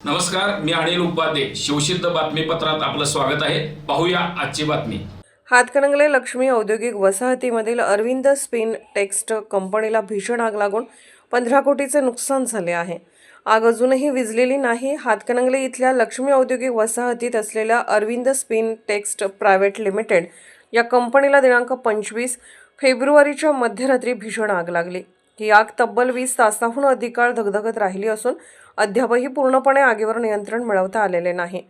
नमस्कार मी अनिल उपाध्ये. शिवसिद्ध बातमीपत्रात आपलं स्वागत आहे. पाहूया आजची बातमी. हातकणंगले लक्ष्मी औद्योगिक वसाहतीमधील अरविंद स्पिन टेक्स्ट कंपनीला भीषण आग लागून पंधरा कोटीचे नुकसान झाले आहे. आग अजूनही विजलेली नाही. हातकणंगले इथल्या लक्ष्मी औद्योगिक वसाहतीत असलेल्या Arvind spin text private limited या कंपनीला दिनांक पंचवीस फेब्रुवारीच्या मध्यरात्री भीषण आग लागली. ही आग तब्बल वीस तासाहून अधिक काळ धगधगत राहिली असून अद्यापही पूर्णपणे आगीवर नियंत्रण मिळवता आलेले नाही.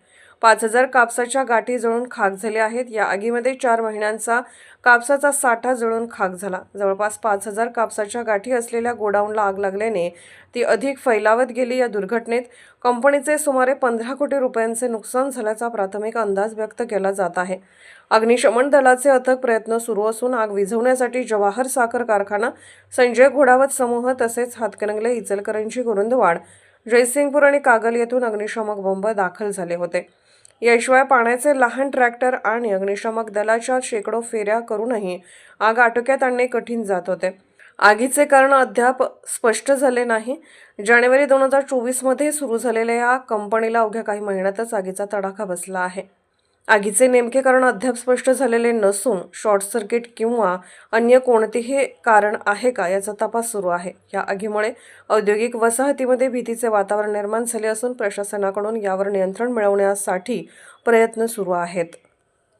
पाच हजार कापसाच्या गाठी जळून खाक झाल्या आहेत. या आगीमध्ये चार महिन्यांचा कापसाचा साठा जळून खाक झाला. जवळपास पाच हजार कापसाच्या गाठी असलेल्या गोडाऊनला आग लागल्याने ती अधिक फैलावत गेली. या दुर्घटनेत कंपनीचे सुमारे पंधरा कोटी रुपयांचे नुकसान झाल्याचा प्राथमिक अंदाज व्यक्त केला जात आहे. अग्निशमन दलाचे अथक प्रयत्न सुरू असून आग विझवण्यासाठी जवाहर साखर कारखाना संजय घोडावत समूह तसेच हातकणंगले इचलकरंजी कुरुंदवाड जयसिंगपूर आणि कागल येथून अग्निशामक बंब दाखल झाले होते. याशिवाय पाण्याचे लहान ट्रॅक्टर आणि अग्निशामक दलाच्या शेकडो फेऱ्या करूनही आग आटोक्यात आणणे कठीण जात होते. आगीचे कारण अद्याप स्पष्ट झाले नाही. जानेवारी दोन हजार चोवीसमध्ये सुरू झालेल्या या कंपनीला अवघ्या काही महिन्यातच आगीचा तडाखा बसला आहे. आगीचे नेमके कारण अद्याप स्पष्ट झालेले नसून शॉर्ट सर्किट किंवा अन्य कोणतेही कारण आहे का याचा तपास सुरू आहे. या आगीमुळे औद्योगिक वसाहतीमध्ये भीतीचे वातावरण निर्माण झाले असून प्रशासनाकडून यावर नियंत्रण मिळवण्यासाठी प्रयत्न सुरू आहेत.